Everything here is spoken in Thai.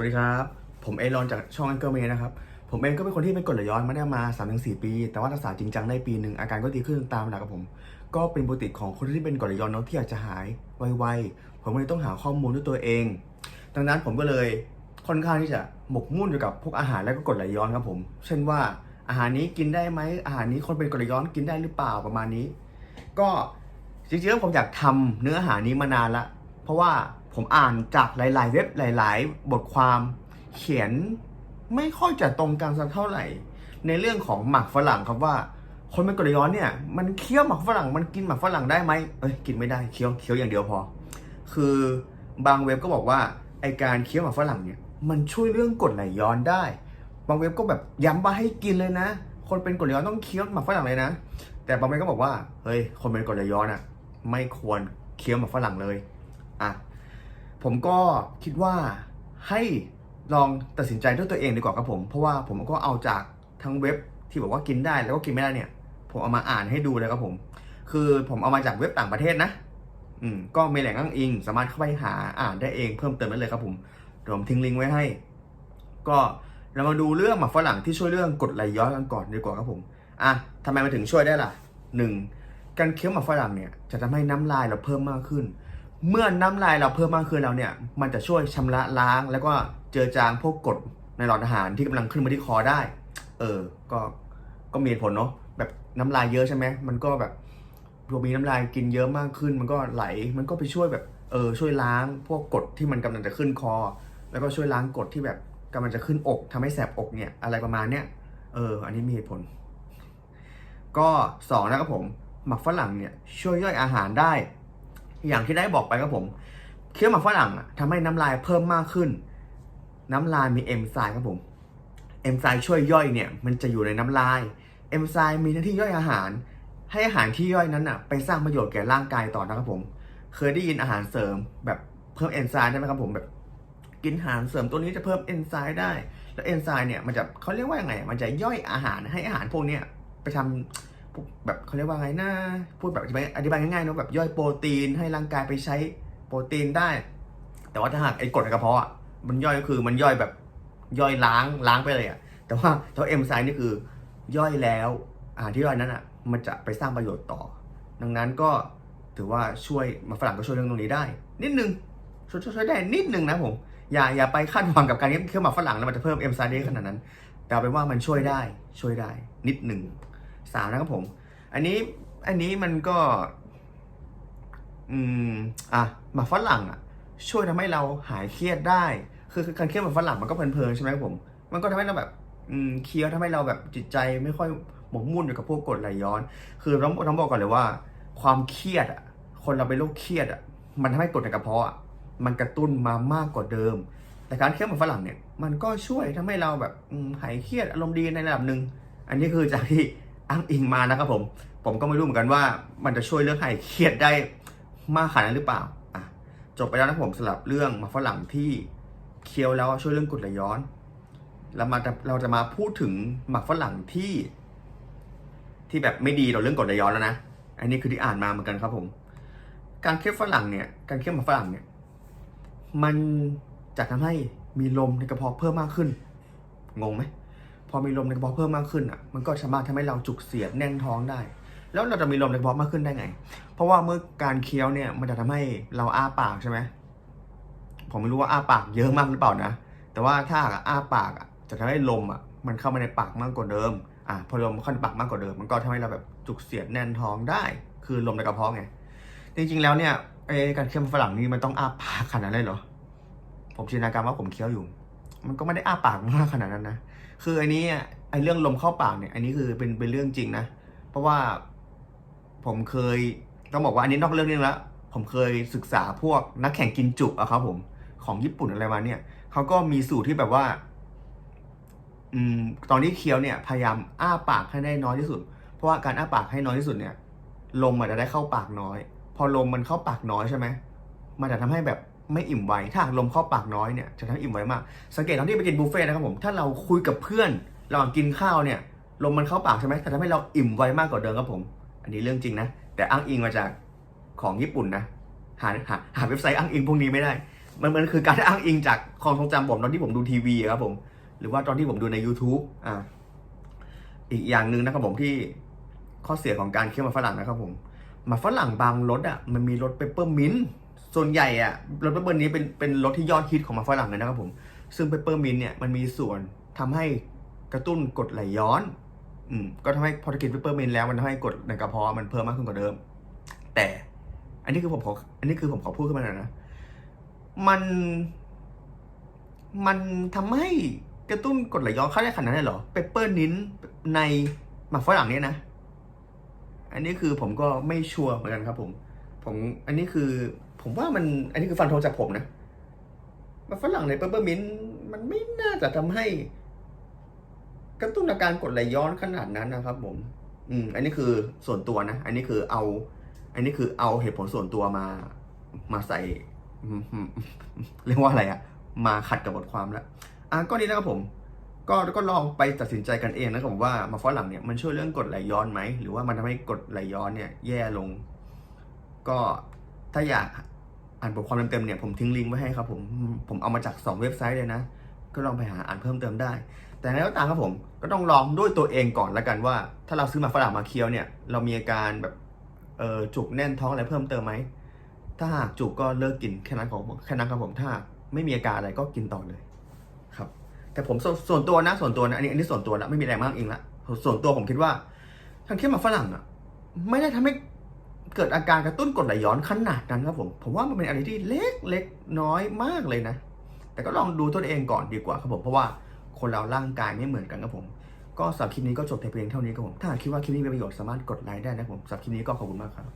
สวัสดีครับ ผมเอรอนจากช่องแอันเกอร์เมนะครับ ผมเองก็เป็นคนที่เป็นกรดไหลย้อนมาได้มา3าถึงสปี แต่ว่ารักษาจริงจังได้ปีหนึ่งอาการก็ดีขึ้นตามระดับกับผม ก็เป็นปกติของคนที่เป็นกรดไหลย้อนเนาะที่อยากจะหายไวๆ ผมเลยต้องหาข้อมูลด้วยตัวเอง ดังนั้นผมก็เลยค่อนข้างที่จะหมกมุ่นอยู่กับพวกอาหารและก็กรดไหลย้อนครับผม เช่นว่าอาหารนี้กินได้ไหมอาหารนี้คนเป็นกรดไหลย้อนกินได้หรือเปล่าประมาณนี้ ก็จริงๆผมอยากทำเนื้ออาหารนี้มานานละ เพราะว่า ผมอ่านจากหลาย ๆ เว็บหลาย ๆ บทความเขียนไม่ค่อยจะตรงกันสักเท่าไหร่ ในเรื่องของหมักฝรั่งครับว่า คนเป็นกรดย้อนเนี่ยมันเคี้ยวหมักฝรั่งมันกินหมักฝรั่งได้ไหมเอ้ยกินไม่ได้เคี้ยวเคี้ยวอย่างเดียวพอ คือบางเว็บก็บอกว่าไอการเคี้ยวหมักฝรั่งเนี่ยมันช่วยเรื่องกรดไหลย้อนได้ บางเว็บก็แบบย้ำว่าให้กินเลยนะ คนเป็นกรดย้อนต้องเคี้ยวหมักฝรั่งเลยนะ แต่บางเว็บก็บอกว่าเฮ้ยคนเป็นกรดย้อนอะไม่ควรเคี้ยวหมักฝรั่งเลยอะ ผมก็คิดว่าให้ลองตัดสินใจด้วยตัวเองดีกว่าครับผม เพราะว่าผมก็เอาจากทั้งเว็บที่บอกว่ากินได้แล้วก็กินไม่ได้เนี่ย ผมเอามาอ่านให้ดูเลยครับผม คือผมเอามาจากเว็บต่างประเทศนะ อืมก็มีแหล่งอ้างอิง สามารถเข้าไปหาอ่านได้เองเพิ่มเติมได้เลยครับผมเดี๋ยวผมทิ้งลิงก์ไว้ให้ ก็เรามาดูเรื่องหมักฝรั่งที่ช่วยเรื่องกดไหลย้อนกันก่อนดีกว่าครับผม อะทำไมมันถึงช่วยได้ล่ะหนึ่งการเคี้ยวหมักฝรั่งเนี่ยจะทำให้น้ำลายเราเพิ่มมากขึ้น เมื่อน้ำลายเราเพิ่มมากขึ้นแล้วเนี่ย มันจะช่วยชำระล้าง แล้วก็เจือจางพวกกรดในหลอดอาหารที่กำลังขึ้นมาที่คอได้ เออ ก็ ก็มีเหตุผลเนาะ แบบน้ำลายเยอะใช่ไหม มันก็แบบพอมีน้ำลายกินเยอะมากขึ้น มันก็ไหล มันก็ไปช่วยแบบ เออ ช่วยล้างพวกกรดที่มันกำลังจะขึ้นคอ แล้วก็ช่วยล้างกรดที่แบบกำลังจะขึ้นอกทำให้แสบอกเนี่ย อะไรประมาณเนี้ย เออ อันนี้มีเหตุผล ก็สองนะครับผม หมักฝรั่งเนี่ยช่วยย่อยอาหารได้ อย่างที่ได้บอกไปครับผมเคี้ยวหมักฝรั่งอะทำให้น้ำลายเพิ่มมากขึ้น น้ำลายมีเอนไซม์ครับผมเอนไซม์ช่วยย่อยเนี่ย มันจะอยู่ในน้ำลายเอนไซม์มีหน้าที่ย่อยอาหาร ให้อาหารที่ย่อยนั้นอะ ไปสร้างประโยชน์แก่ร่างกายต่อนะครับผม เคยได้ยินอาหารเสริมแบบเพิ่มเอนไซม์ได้ไหมครับผมแบบ กินอาหารเสริมตัวนี้จะเพิ่มเอนไซม์ได้ แล้วเอนไซม์เนี่ยมันจะเขาเรียกว่ายังไง มันจะย่อยอาหารให้อาหารพวกเนี้ยไปทำพวก แบบเขาเรียกว่าไงนะพูดแบบอธิบายง่ายๆเนอะแบบย่อยโปรตีนให้ร่างกายไปใช้โปรตีนได้ แต่ว่าถ้าหากไอ้กรดในกระเพาะอะมันย่อยก็คือมันย่อยแบบย่อยล้างล้างไปเลยอะแต่ว่าตัวเอนไซม์นี่คือย่อยแล้วอาหารที่ย่อยนั้นอะมันจะไปสร้างประโยชน์ต่อ ดังนั้นก็ถือว่าช่วยมาฝรั่งก็ช่วยเรื่องตรงนี้ได้ นิดนึงช่วยช่วยช่วยได้นิดนึงนะผมอย่าอย่าไปคาดหวังกับการเคี่ยวหมากฝรั่งแล้วมันจะเพิ่มเอนไซม์ได้ขนาดนั้น แต่เอาเป็นว่ามันช่วยได้ช่วยได้นิดหนึ่ง สามนะครับผม อันนี้อันนี้มันก็ อืม อะหมากฝรั่งอะ ช่วยทำให้เราหายเครียดได้ คือการเครียวหมากฝรั่งมันก็เพลินๆใช่ไหมครับผม มันก็ทำให้เราแบบ อืมเคี้ยวทำให้เราแบบจิตใจไม่ค่อยหมกมุ่นอยู่กับพวกกดไหลย้อน คือต้องต้องบอกก่อนเลยว่า ความเครียดอะ คนเราเป็นโรคเครียดอะ มันทำให้กดในกระเพาะอะมันกระตุ้นมามากกว่าเดิม แต่การเคี้ยวหมากฝรั่งเนี่ย มันก็ช่วยทำให้เราแบบหายเครียดอารมณ์ดีในระดับหนึ่ง อันนี้คือจากที่ อ้างอิงมานะครับผม ผมก็ไม่รู้เหมือนกันว่ามันจะช่วยเรื่องหายเครียดได้มากขนาดนั้นหรือเปล่าอะจบไปแล้วนะผมสำหรับเรื่องหมากฝรั่งที่เคี้ยวแล้วช่วยเรื่องกรดไหลย้อนเรามาเราจะมาพูดถึงหมากฝรั่งที่ที่แบบไม่ดีต่อเรื่องกรดไหลย้อนแล้วนะ อันนี้คือที่อ่านมาเหมือนกันครับผม การเคี้ยวฝรั่งเนี่ย การเคี้ยวหมากฝรั่งเนี่ย มันจะทำให้มีลมในกระเพาะเพิ่มมากขึ้น งงไหม พอมีลมในกระเพาะเพิ่มมากขึ้นอะมันก็สามารถทำให้เราจุกเสียดแน่นท้องได้ แล้วเราจะมีลมในกระเพาะมากขึ้นได้ไง เพราะว่าเมื่อการเคี้ยวเนี่ยมันจะทำให้เราอ้าปากใช่ไหมผมไม่รู้ว่าอ้าปากเยอะมากหรือเปล่านะ แต่ว่าถ้าอ้าปากจะทำให้ลมอะมันเข้ามาในปากมากกว่าเดิม อะพอลมเข้าในปากมากกว่าเดิม มันก็ทำให้เราแบบจุกเสียดแน่นท้องได้ คือลมในกระเพาะไง จริงๆแล้วเนี่ยไอการเคี้ยวฝรั่งนี่มันต้องอ้าปากขนาดนั้นเลยเหรอ ผมจินตนาการว่าผมเคี้ยวอยู่ มันก็ไม่ได้อ้าปากมากขนาดนั้นนะ คืออันนี้อะไอเรื่องลมเข้าปากเนี่ย อันนี้คือเป็นเป็นเรื่องจริงนะ เพราะว่าผมเคยต้องบอกว่าอันนี้นอกเรื่องนึงแล้วผมเคยศึกษาพวกนักแข่งกินจุอะครับผมของญี่ปุ่นอะไรมาเนี่ยเขาก็มีสูตรที่แบบว่า อืม ตอนที่เคี้ยวเนี่ย พยายามอ้าปากให้ได้น้อยที่สุด เพราะว่าการอ้าปากให้น้อยที่สุดเนี่ย ลมมันจะได้เข้าปากน้อย พอลมมันเข้าปากน้อยใช่ไหมมันจะทำให้แบบ ไม่อิ่มไวถ้าลมเข้าปากน้อยเนี่ยจะทำให้อิ่มไวมาก สังเกตตอนที่ไปกินบุฟเฟ่ต์นะครับผมถ้าเราคุยกับเพื่อนระหว่างกินข้าวเนี่ยลมมันเข้าปากใช่ไหมแต่ทำให้เราอิ่มไวมากกว่าเดิมครับผม อันนี้เรื่องจริงนะ แต่อ้างอิงมาจากของญี่ปุ่นนะหาหาหาเว็บไซต์อ้างอิงพวกนี้ไม่ได้ มันมันคือการอ้างอิงจากความทรงจำผมตอนที่ผมดูทีวีครับผมหรือว่าตอนที่ผมดูใน YouTube อ่าอีกอย่างหนึ่งนะครับผมที่ข้อเสียของการเคี่ยวมากฝรั่งนะครับผมมากฝรั่งบางรสอะมันมีรสเปปเปอร์มินต์ ส่วนใหญ่อะรสเปเปอร์นี้เป็นเป็นรสที่ยอดฮิตของมาฝรั่งเลยนะครับผม ซึ่งเปเปอร์มินเนี่ยมันมีส่วนทำให้กระตุ้นกรดไหลย้อนอืมก็ทำให้พอกินเปเปอร์มินแล้วมันทำให้กรดในกระเพาะมันเพิ่มมากขึ้นกว่าเดิม แต่อันนี้คือผมขออันนี้คือผมขอพูดขึ้นมาหน่อยนะ มัน มันทำให้กระตุ้นกรดไหลย้อนเข้าได้ขนาดนั้นเหรอเปปเปอร์นินในหมากฝรั่งเนี่ยนะ อันนี้คือผมก็ไม่ชัวร์เหมือนกันครับผม ผมอันนี้คือ ผมว่ามันอันนี้คือฟันธงจากผมนะมากฝรั่งในเปปเปอร์มินมันไม่น่าจะทำให้กระตุ้นอาการกดไหลย้อนขนาดนั้นนะครับ ผม อืม อันนี้คือส่วนตัวนะ อันนี้คือเอา อันนี้คือเอาเหตุผลส่วนตัวมา มาใส่เรียกว่าอะไรอะมาขัดกับบทความแล้ว อะก็นี้นะครับผม ก็ก็ลองไปตัดสินใจกันเองนะครับผมว่ามาฝรั่งเนี่ยมันช่วยเรื่องกดไหลย้อนไหมหรือว่ามันทำให้กดไหลย้อนเนี่ย แย่ลง ก็ ถ้าอยากอ่านบทความเต็มๆเนี่ยผมทิ้งลิงก์ไว้ให้ครับผมผมเอามาจาก 2 เว็บไซต์เลยนะ ก็ลองไปหาอ่านเพิ่มเติมได้ แต่ในก็ตามครับผมก็ต้องลองด้วยตัวเองก่อนล้วกันว่า ถ้าเราซื้อมาฝรั่งมาเคี้ยวเนี่ยเรามีอาการแบบเออจุกแน่นท้องอะไรเพิ่มเติมไหมถ้าหากจุกก็เลิกกินแค่นั้นของแค่นั้นครับผมถ้าไม่มีอาการอะไรก็กินต่อเลยครับ แต่ผมส,ส่วนตัวนะส่วนตัวนะอันนี้อันนี้ส่วนตัวแล้วไม่มีอะไรมากเองละส่วนตัวผมคิดว่าทางเคี้ยวมาฝรั่งอะ ไม่ได้ทำให้ เกิดอาการกระตุ้นกรดไหลย้อนขนาดนั้นครับผม ผมว่ามันเป็นอะไรที่เล็กเล็กน้อยมากเลยนะ แต่ก็ลองดูตัวเองก่อนดีกว่าครับผม เพราะว่าคนเราร่างกายไม่เหมือนกันครับผม ก็สำหรับคลิปนี้ก็จบแต่เพียงเท่านี้ครับผม ถ้าหากคิดว่าคลิปนี้เป็นประโยชน์สามารถกดไลค์ได้นะครับผมสำหรับคลิปนี้ก็ขอบคุณมากครับ